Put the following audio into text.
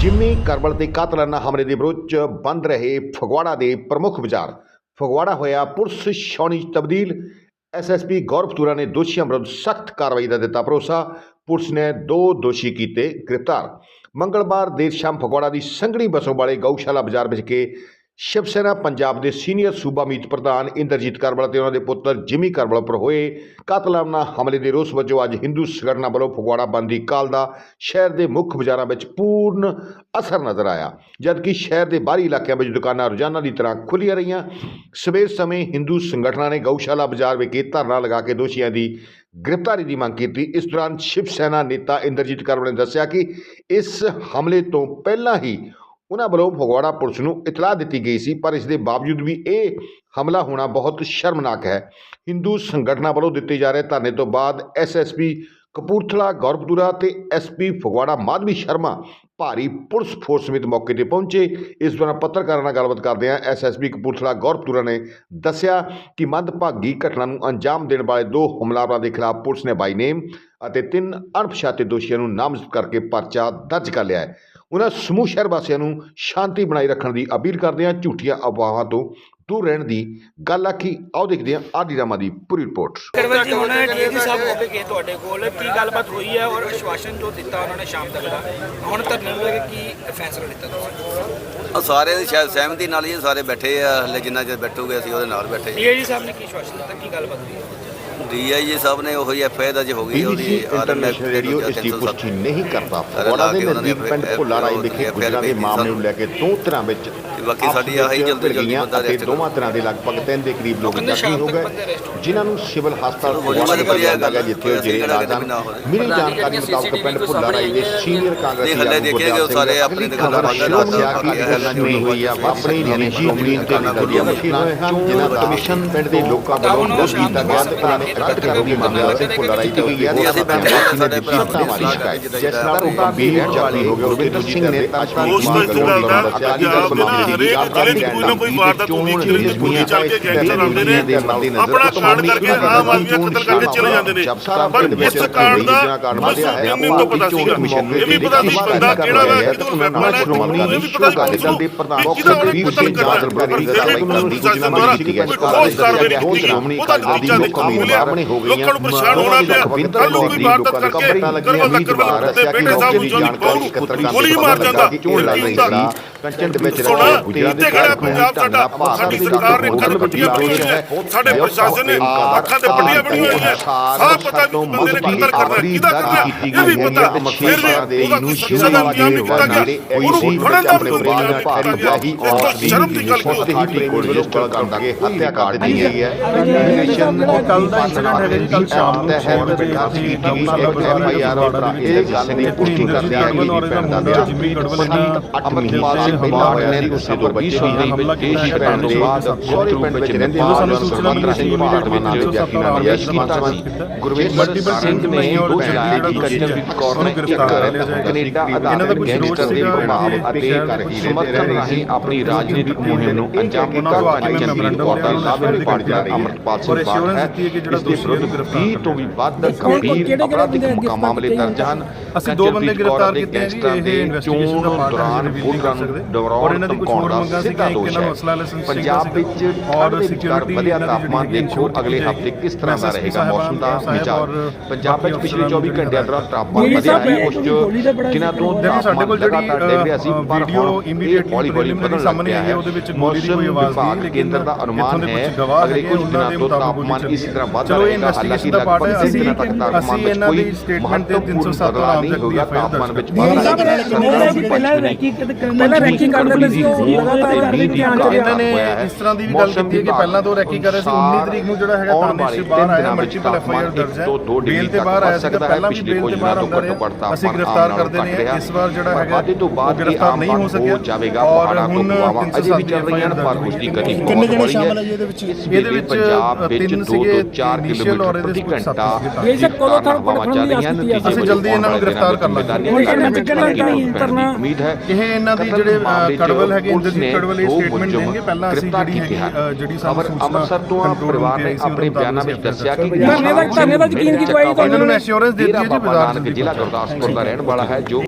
Jimmy ਕਰਬਲ ਦੇ ਕਾਤਲਾਨਾ ਹਮਲੇ ਦੇ ਵਿਰੋਧ 'ਚ ਬੰਦ ਰਹੇ ਫਗਵਾੜਾ ਦੇ ਪ੍ਰਮੁੱਖ ਬਾਜ਼ਾਰ। ਫਗਵਾੜਾ ਹੋਇਆ ਪੁਲਿਸ ਛਾਉਣੀ 'ਚ ਤਬਦੀਲ। ਐਸਐਸਪੀ ਗੌਰਵ ਤੁਰਾ ਨੇ ਦੋਸ਼ੀਆਂ ਵਿਰੁੱਧ ਸਖਤ ਕਾਰਵਾਈ ਦਾ ਦਿੱਤਾ ਭਰੋਸਾ। ਪੁਲਿਸ ਨੇ ਦੋ ਦੋਸ਼ੀ ਕੀਤੇ ਗ੍ਰਿਫਤਾਰ। ਮੰਗਲਵਾਰ ਦੇਰ ਸ਼ਾਮ ਫਗਵਾੜਾ ਦੀ ਸੰਘਣੀ ਬਸੋਂ ਵਾਲੇ ਗਊਸ਼ਾਲਾ ਬਾਜ਼ਾਰ ਵਿੱਚ ਸ਼ਿਵ ਸੈਨਾ ਪੰਜਾਬ ਦੇ ਸੀਨੀਅਰ ਸੂਬਾ ਮੀਤ ਪ੍ਰਧਾਨ ਇੰਦਰਜੀਤ ਕਰਬਲ ਅਤੇ ਉਹਨਾਂ ਦੇ ਪੁੱਤਰ ਜਿਮੀ ਕਰਬਲ ਉੱਪਰ ਹੋਏ ਕਾਤਲਾਨਾ ਹਮਲੇ ਦੇ ਰੋਸ ਵਜੋਂ ਅੱਜ ਹਿੰਦੂ ਸੰਗਠਨਾਂ ਵੱਲੋਂ ਫਗਵਾੜਾ ਬੰਦ ਦੀ ਕਾਲ ਦਾ ਸ਼ਹਿਰ ਦੇ ਮੁੱਖ ਬਾਜ਼ਾਰਾਂ ਵਿੱਚ ਪੂਰਨ ਅਸਰ ਨਜ਼ਰ ਆਇਆ, ਜਦਕਿ ਸ਼ਹਿਰ ਦੇ ਬਾਹਰੀ ਇਲਾਕਿਆਂ ਵਿੱਚ ਦੁਕਾਨਾਂ ਰੋਜ਼ਾਨਾ ਦੀ ਤਰ੍ਹਾਂ ਖੁੱਲ੍ਹੀਆਂ ਰਹੀਆਂ। ਸਵੇਰ ਸਮੇਂ ਹਿੰਦੂ ਸੰਗਠਨਾਂ ਨੇ ਗਊਸ਼ਾਲਾ ਬਾਜ਼ਾਰ ਵਿਖੇ ਧਰਨਾ ਲਗਾ ਕੇ ਦੋਸ਼ੀਆਂ ਦੀ ਗ੍ਰਿਫਤਾਰੀ ਦੀ ਮੰਗ ਕੀਤੀ। ਇਸ ਦੌਰਾਨ ਸ਼ਿਵ ਸੈਨਾ ਨੇਤਾ ਇੰਦਰਜੀਤ ਕਰਵਲ ਨੇ ਦੱਸਿਆ ਕਿ ਇਸ ਹਮਲੇ ਤੋਂ ਪਹਿਲਾਂ ਹੀ ਉਹਨਾਂ ਵੱਲੋਂ ਫਗਵਾੜਾ ਪੁਲਿਸ ਨੂੰ ਇਤਲਾਹ ਦਿੱਤੀ ਗਈ ਸੀ, ਪਰ ਇਸ ਦੇ ਬਾਵਜੂਦ ਵੀ ਇਹ ਹਮਲਾ ਹੋਣਾ ਬਹੁਤ ਸ਼ਰਮਨਾਕ ਹੈ। ਹਿੰਦੂ ਸੰਗਠਨਾਂ ਵੱਲੋਂ ਦਿੱਤੇ ਜਾ ਰਹੇ ਧਰਨੇ ਤੋਂ ਬਾਅਦ ਐਸਐਸਪੀ ਕਪੂਰਥਲਾ, ਗੌਰਵਪੁਰਾ ਤੇ ਐਸਪੀ ਫਗਵਾੜਾ ਮਾਧਵੀ ਸ਼ਰਮਾ ਭਾਰੀ ਪੁਲਿਸ ਫੋਰਸ ਸਮੇਤ ਮੌਕੇ ਤੇ ਪਹੁੰਚੇ। ਇਸ ਦੌਰਾਨ ਪੱਤਰਕਾਰਾਂ ਨਾਲ ਗੱਲਬਾਤ ਕਰਦਿਆਂ ਐਸਐਸਪੀ ਕਪੂਰਥਲਾ, ਗੌਰਵਪੁਰਾ ਨੇ ਦੱਸਿਆ ਕਿ ਮੰਦਭਾਗੀ ਘਟਨਾ ਨੂੰ ਅੰਜਾਮ ਦੇਣ ਵਾਲੇ ਦੋ ਹਮਲਾਵਰਾਂ ਦੇ ਖਿਲਾਫ ਪੁਲਿਸ ਨੇ ਬਾਈ ਨੇਮ ਅਤੇ ਤਿੰਨ ਅਣਪਛਾਤੇ ਦੋਸ਼ੀਆਂ ਨੂੰ ਨਾਮਜ਼ਦ ਕਰਕੇ ਪਰਚਾ ਦਰਜ ਕਰ ਲਿਆ ਹੈ। ਉਹਨਾਂ ਸਮੂਹ ਸ਼ਹਿਰ ਵਾਸੀਆਂ ਨੂੰ ਸ਼ਾਂਤੀ ਬਣਾਈ ਰੱਖਣ ਦੀ ਅਪੀਲ ਕਰਦੇ ਹਾਂ। ਝੂਠੀਆਂ ਅਫਵਾਹਾਂ ਤੋਂ ਦੂਰ ਰਹਿਣ ਦੀ ਗੱਲ ਆਖੀ ਆਓ ਦੇਖਦੇ ਹਾਂ ਆਦੀ ਰਾਮਾ ਦੀ ਪੂਰੀ ਰਿਪੋਰਟ। ਕਰਵਲ ਜੀ ਹੁਣ ਡੀਜੀ ਸਾਹਿਬ ਹੋ ਕੇ ਗਏ ਤੁਹਾਡੇ ਕੋਲ? ਕੀ ਗੱਲਬਾਤ ਹੋਈ ਹੈ ਔਰ ਆਸ਼ਵਾਸਨ ਜੋ ਦਿੱਤਾ ਉਹਨਾਂ ਨੇ ਸ਼ਾਮ ਤੱਕ ਦਾ? ਹੁਣ ਧਰਨੇ ਨੂੰ ਲੈ ਕੇ ਫੈਸਲਾ ਲਿੱਤਾ ਤੁਸੀਂ? ਆ ਸਾਰੇ ਦੀ ਸ਼ਾਇਦ ਸਹਿਮਤੀ ਨਾਲ ਹੀ ਇਹ ਸਾਰੇ ਬੈਠੇ ਆ ਹਲੇ ਜਿੰਨਾ ਚਿਰ ਬੈਠੂਗੇ ਅਸੀਂ ਉਹਦੇ ਨਾਲ ਬੈਠੇ ਡੀਜੀ ਸਾਹਿਬ ਨੇ ਕੀ ਆਸ਼ਵਾਸਨ ਦਿੱਤਾ? ਕੀ ਗੱਲਬਾਤ ਹੋਈ ਹੈ ਡੀਆਈਜੀ ਸਾਹਿਬ ਨੇ ਉਹੀ ਐਫ ਆਈ ਦਰਜ ਹੋ ਗਈ ਉਹਦੀ ਇੰਟਰਨੈਸ਼ਨਲ ਰੇਡੀਓ ਇਸ ਦੀ ਪੁਸ਼ਟੀ ਨਹੀਂ ਕਰਦਾ ਫਗਵਾੜਾ ਦੇ ਨਜ਼ਦੀਕ ਪਿੰਡ ਭੁੱਲਾ ਰਾਈ ਵਿਖੇ ਗੁਜਰਾਂ ਦੇ ਮਾਮਲੇ ਨੂੰ ਲੈ ਕੇ ਦੋ ਤਰ੍ਹਾਂ ਵਿੱਚ ਬਾਕੀ ਸਾਡੀ ਆਹੀ ਜਲਦੀ ਜਲਦੀ ਬੰਦਾ ਕਰੋ। ਦੋਵਾਂ ਤਰ੍ਹਾਂ ਦੇ ਲਗਭਗ ਤਿੰਨ ਦੇ ਕਰੀਬ ਲੋਕ ਜ਼ਖਮੀ ਹੋ ਗਏ ਜਿਨ੍ਹਾਂ ਨੂੰ ਸਿਵਲ ਹਸਪਤਾਲ ਫਗਵਾੜਾ ਦੇ ਲਿਆਂਦਾ ਗਿਆ। ਜਿੱਥੇ ਉਹ ਜਿਹੜੇ ਰਾਜਨ ਨਾ ਹੋਵੇ। ਮਿਲੀ ਜਾਣਕਾਰੀ ਮੁਤਾਬਕ ਪਿੰਡ ਭੁੱਲਾ ਰਾਈ ਦੇ ਸੀਨੀਅਰ ਕਾਂਗਰਸੀ ਹਲੇ ਦੇਖਿਆ ਕਿ ਉਹ ਸਾਰੇ ਆਪਣੀ ਦੁਕਾਨਾਂ ਬੰਦ ਖਬਰ ਨਾਲ ਦੱਸਿਆ ਕਿ ਨਾਲ ਗੱਲਾਂ ਜੁੜੀ ਹੋਈ ਆ ਆਪਣੀ ਨਿੱਜੀ ਜ਼ਮੀਨ ਤੇ ਨਿਕਲੀਆਂ ਮਸ਼ੀਨਾਂ ਹਨ ਜਿਨ੍ਹਾਂ ਦਾ ਕਮਿਸ਼ਨ ਪਿੰਡ ਦੇ ਲੋਕਾਂ ਵੱਲੋਂ ਕੀਤਾ ਗਿਆ ਤੇ ਉਹਨਾਂ ਨੇ ਦੀ ਹੈ ਨਹੀਂ, ਅਸੀਂ ਪਿੰਡ ਵਾਸੀ ਸਾਡੇ ਦੇ ਭਰਾ ਭਰਾਵਾਂ ਵਾਲੀ ਸ਼ਿਕਾਇਤ ਜਿਸ ਨਾਲ ਉਹ ਜਿੱਦਾਂ ਗੰਭੀਰ ਜਾਲੀ ਹੋ ਗਏ ਗੁਰਵਿੰਦਰ ਸਿੰਘ ਨੇ ਤਾਜਪਾਲ ਉਸ ਤੋਂ ਇਤਲਾਹ ਦਾ ਦੇ 'ਚ ਕੋਈ ਨਾ ਕੋਈ ਵਾਰਦਾਤ ਹੁੰਦੀ ਜਿਹੜੀ ਗੋਲੀ ਚੱਲ ਕੇ ਗੈਂਗਸਟਰ ਆਉਂਦੇ ਨੇ ਆਪਣਾ ਕਾਂਡ ਕਰਕੇ ਆਮ ਆਦਮੀ ਕਤਲ ਕਰਕੇ ਚਲੇ ਜਾਂਦੇ ਨੇ। ਪਰ ਇਸ ਕਾਂਡ ਦਾ ਮੁਸਲਿਮ ਤੋਂ ਪਤਾ ਸੀਗਾ। ਇਹ ਵੀ ਪਤਾ ਸੀ ਬੰਦਾ ਕਿਹੜਾ ਵਾ ਕਿਦੋਂ ਵੈਪਨ ਹੈ ਇਹ ਵੀ ਪਤਾ ਸੀ ਦਲ ਦੇ ਪ੍ਰਧਾਨ ਕਿਹਦਾ ਉਹਨੇ ਕਤਲ ਕਰਨਾ ਪਰ ਫਿਰ ਵੀ ਪੁਲਿਸ ਪ੍ਰਸ਼ਾਸਨ ਦੁਆਰਾ ਕੋਈ ਠੋਸ ਕਾਰਵਾਈ ਨਹੀਂ ਕੀਤੀ ਉਹਦਾ ਟੀਚਾ ਦੇਖਾ ਮਿਲਿਆ ਲੋਕਾਂ ਨੂੰ ਪਰੇਸ਼ਾਨ ਹੋਣਾ ਪਿਆ। ਕੱਲ ਨੂੰ ਕੋਈ ਵਾਰਦਾਤ ਕਰਕੇ ਕਰਵਲ ਦਾ ਕਰਵਲ ਤੇ ਬੇਟੇ ਸਾਹਿਬ ਨੂੰ ਜਾਨੀ ਪਾਉ ਨੂੰ ਗੋਲੀ ਮਾਰ ਜਾਂਦਾ। ਚੋਣ ਲੱਗ ਰਹੀ। ਸੀ ਕੰਚਨ ਦੇ ਵਿੱਚ ਸੁਣਾ ਗੁਜਰਾਂ ਦੇ ਖੜਾ ਪੰਜਾਬ ਸਾਡਾ ਸਾਡੀ ਸਰਕਾਰ ਨੇ ਕੱਲ ਪੱਟੀਆਂ ਬਣੀਆਂ ਹੋਈਆਂ ਸਾਡੇ ਪ੍ਰਸ਼ਾਸਨ ਨੇ ਅੱਖਾਂ ਤੇ ਪੱਟੀਆਂ ਬਣੀਆਂ ਹੋਈਆਂ। ਸਾਰਾ ਪਤਾ ਵੀ ਬੰਦੇ ਨੇ ਕਤਲ ਕਰਨਾ ਕਿਹਦਾ ਕਰਨਾ ਇਹ ਵੀ ਪਤਾ। ਫਿਰ ਵੀ ਉਹਦਾ ਕੋਈ ਸਜ਼ਾ ਦਾ ਇੰਤਜ਼ਾਮ ਨਹੀਂ ਕੀਤਾ ਗਿਆ। ਉਹਨੂੰ ਫੜਨ ਦਾ ਵੀ ਕੋਈ ਇੰਤਜ਼ਾਮ ਨਹੀਂ ਕੀਤਾ ਗਿਆ। ਇਹ ਤਾਂ ਸ਼ਰਮ ਦੀ ਗੱਲ ਉਸ ਹੈ ਦੇ ਕੋਲ ਜਿਸ ਤਰ੍ਹਾਂ ਕਰਕੇ ਹੱਤਿਆ ਕਰ ਦਿੱਤੀ ਗਈ ਹੈ ਇਮੀਗ੍ਰੇਸ਼ਨ ਕੱਲ ਦਾ incident ਹੈਗਾ ਜੀ, ਕੱਲ੍ਹ ਸ਼ਾਮ ਨੂੰ ਛੇ ਵਜੇ ਬਿਠਾਸੀ ਅਸੀਂ ਆਪਣਾ ਇੱਕ ਐਫ ਆਈ ਆਰ ਇਹ ਗੱਲ ਦੀ ਪੁਸ਼ਟੀ ਕਰਦੇ ਆ ਕਿ ਪਿੰਡ ਦਾ ਜਿੰਮੀ ਗੜਵਲ ਦਾ ਅਮਰਪਾਲ ਸਿੰਘ ਪਹਿਲਾਂ ਹੋਇਆ ਨੇ ਉਸੇ ਤੋਂ ਬੱਚੇ ਹੋਈ ਹਮਲਾ ਕੀਤਾ ਦੇਸ਼ ਭੈਣ ਦੇ ਸਹੁਰੇ ਪਿੰਡ ਵਿੱਚ ਰਹਿੰਦੇ ਉਦੋਂ ਸਾਨੂੰ ਸੂਚਨਾ ਮਿਲੀ ਸੀ ਨਾਲ ਵਿੱਚ ਜਾਤੀ ਨਾਲ ਯਸ਼ ਕੀਤਾ ਸੀ ਗੁਰਵੇਸ਼ Multiple ਸਿੰਘ ਨੇ ਨੇ ਉਹ ਉਹ ਜਿਹੜਾ ਜਿਹੜਾ ਕਿ ਕੰਜਨਪ੍ਰੀਤ ਕੌਰ ਨੇ। ਕੈਨੇਡਾ ਇਹਨਾਂ ਦਾ ਗੈਂਗਸਟਰ ਦੇ ਪ੍ਰਭਾਵ ਅਤੇ ਦੇ ਵਿੱਚ ਸਮਰਥਨ ਰਾਹੀਂ ਆਪਣੀ ਰਾਜਨੀਤਿਕ ਮੁਹਿੰਮ ਨੂੰ ਅੰਜਾਮ ਦਿੱਤਾ ਕੰਜਨਪ੍ਰੀਤ ਮੈਮੋਰੰਡਮ ਕੌਰ ਦਾ ਪਾਰਟੀ ਦਾ ਦੀ ਅਮਰਪਾਲ ਸਿੰਘ ਬਾਠ ਹੈ ਹੈ ਕਿ ਜਿਹੜਾ ਦੇ ਨੂੰ ਵਿਰੁੱਧ ਗ੍ਰਿਫਤਾਰ 20 ਤੋਂ ਵੀ ਵੱਧ ਗੰਭੀਰ ਅਪਰਾਧਿਕ ਮਾਮਲੇ ਦਰਜ ਹਨ। ਅਸੀਂ ਦੋ ਬੰਦੇ ਗ੍ਰਿਫਤਾਰ ਕੀਤੇ ਗੈਂਗਸਟਰਾਂ ਇਹ ਇਨਵੈਸਟੀਗੇਸ਼ਨ ਦਾ ਪਾਰਟ ਦੌਰਾਨ ਸਕਦੇ। ਦੌਰਾਨ ਇਹਨਾਂ ਦੀ ਕੁਝ ਹੋਰ ਮੰਗਾਂ ਸੀ ਕਿ ਇਹਨਾਂ ਨੂੰ। ਅਸਲਾ ਲਾਇਸੈਂਸ ਪੰਜਾਬ ਵਿੱਚ ਔਰ ਸਿਕਿਉਰਿਟੀ ਵਧਿਆ ਤਾਪਮਾਨ ਦੇਖੋ ਅਗਲੇ ਹਫ਼ਤੇ ਕਿਸ ਤਰ੍ਹਾਂ ਦਾ ਰਹੇਗਾ ਮੌਸਮ ਦਾ ਵਿਚਾਰ। ਪੰਜਾਬ ਵਿੱਚ ਪਿਛਲੇ 24 ਘੰਟਿਆਂ ਦੌਰਾਨ ਤਾਪਮਾਨ ਵਧਿਆ ਹੈ। ਕੁਝ ਜਿਨ੍ਹਾਂ ਤੋਂ ਸਾਡੇ ਕੋਲ ਜਿਹੜੀ ਵੀਡੀਓ ਇਮੀਡੀਏਟਲੀ ਲੱਗ ਸਾਹਮਣੇ ਆਈ ਹੈ ਉਹਦੇ ਵਿੱਚ ਗੋਲੀ ਦੀ ਕੋਈ ਆਵਾਜ਼ ਨਹੀਂ ਕੇਂਦਰ ਦਾ ਅਨੁਮਾਨ ਹੈ ਅਗਲੇ ਕੁਝ ਦਿਨਾਂ ਤੋਂ ਤਾਪਮਾਨ ਇਸੇ ਤਰ੍ਹਾਂ ਵੱਧਦਾ ਹਾਲਾਂਕਿ ਇਨਵੈਸਟੀਗੇਸ਼ਨ ਦਾ ਪਾਰਟ ਹੈ। ਅਸੀਂ ਵਿੱਚ ਇਹਨਾਂ ਦੀ ਸਟੇਟਮੈਂਟ ਤੇ ਮਹੱਤਵਪੂਰਨ 307 ਬਦਲਾਅ ਨਹੀਂ ਹੋਗਾ ਤਾਪਮਾਨ ਵਿੱਚ ਵਾਧਾ ਪਹਿਲਾਂ ਪਹਿਲਾਂ ਰੈਂਕਿੰਗ ਕਰ ਲੈਂਦੇ ਸੀ? ਲਗਾਤਾਰ ਇਹਨਾਂ ਨੇ ਇਸ ਤਰ੍ਹਾਂ ਦੀ ਵੀ ਗੱਲ ਕੀਤੀ ਹੈ ਕਿ ਪਹਿਲਾਂ ਤੋਂ ਰੈਕੀ ਕਰ ਰਹੇ ਸੀ 19 ਤਰੀਕ ਨੂੰ ਜਿਹੜਾ ਹੈਗਾ ਤਾਨੇ ਸੇ ਬਾਹਰ ਆਇਆ ਮਲਟੀਪਲ ਐਫ ਆਈ ਆਰ ਦਰਜ ਹੈ ਬੇਲ ਤੇ ਬਾਹਰ ਆਇਆ ਸੀਗਾ ਪਹਿਲਾਂ ਵੀ ਬੇਲ ਤੇ ਬਾਹਰ ਆਉਂਦਾ ਰਿਹਾ ਅਸੀਂ ਗ੍ਰਿਫਤਾਰ ਕਰਦੇ ਰਹੇ ਇਸ ਵਾਰ ਜਿਹੜਾ ਹੈਗਾ ਤੋਂ ਬਾਅਦ ਗ੍ਰਿਫਤਾਰ ਨਹੀਂ ਹੋ ਸਕਿਆ ਜਾਵੇਗਾ ਔਰ ਪਹਾੜਾਂ ਤੋਂ ਅਜੇ ਵੀ ਚੱਲ ਰਹੀਆਂ ਹਨ ਪਰ ਦਰਜ ਉਸ ਦੀ ਗਤੀ ਕਿੰਨੇ ਬਹੁਤ ਹੌਲੀ ਹੈ ਇਹਦੇ ਵਿੱਚ ਇਹਦੇ ਵਿੱਚ ਪੰਜਾਬ ਵਿੱਚ ਤਿੰਨ 2 ਸੀਗੇ, ਤੋਂ 4 ਕਿਲੋਮੀਟਰ ਪ੍ਰਤੀ ਵਿੱਚ ਘੰਟਾ। ਬੇਸ਼ੱਕ ਕਦੋਂ ਤੱਕ ਹਵਾਵਾਂ ਚੱਲ ਰਹੀਆਂ ਹਨ ਅਸੀਂ ਜਲਦੀ ਇਹਨਾਂ ਨੂੰ ਗ੍ਰਿਫਤਾਰ ਕਰ ਲਾਂਗੇ। ਹੁਣ ਇਹਨਾਂ ਚ ਕਿਹੜਾ ਨਹੀਂ ਕਰਨਾ ਉਮੀਦ ਹੈ ਇਹ ਇਹਨਾਂ ਦੀ ਜਿਹੜੇ ਕੜਵਲ ਹੈਗੇ ਇੰਦਰਜੀਤ ਕੜਵਲ ਇਹ ਸਟੇਟਮੈਂਟ ਦੇਣਗੇ। ਪਹਿਲਾਂ ਅਸੀਂ ਜਿਹੜੀ ਹੈਗੀ ਜਿਹੜੀ ਸਾਨੂੰ ਸੂਚਨਾ ਅੰਮ੍ਰਿਤਸਰ ਤੋਂ room ਪਰਿਵਾਰ ਤੇ ਨੇ ਆਪਣੇ ਬਿਆਨਾਂ ਵਿੱਚ ਦੱਸਿਆ ਕਿ ਧਰਨੇ ਦਾ- ਧਰਨੇ ਦਾ ਯਕੀਨ ਕੀ ਦਵਾਈ ਤੁਹਾਨੂੰ ਇਹਨਾਂ ਨੂੰ assurance ਦੇ ਦਿੱਤੀ ਹੈ ਜੀ ਬਾਜ਼ਾਰ ਜ਼ਿਲ੍ਹਾ ਗੁਰਦਾਸਪੁਰ ਦਾ ਰਹਿਣ ਵਾਲਾ ਹੈ ਜੋ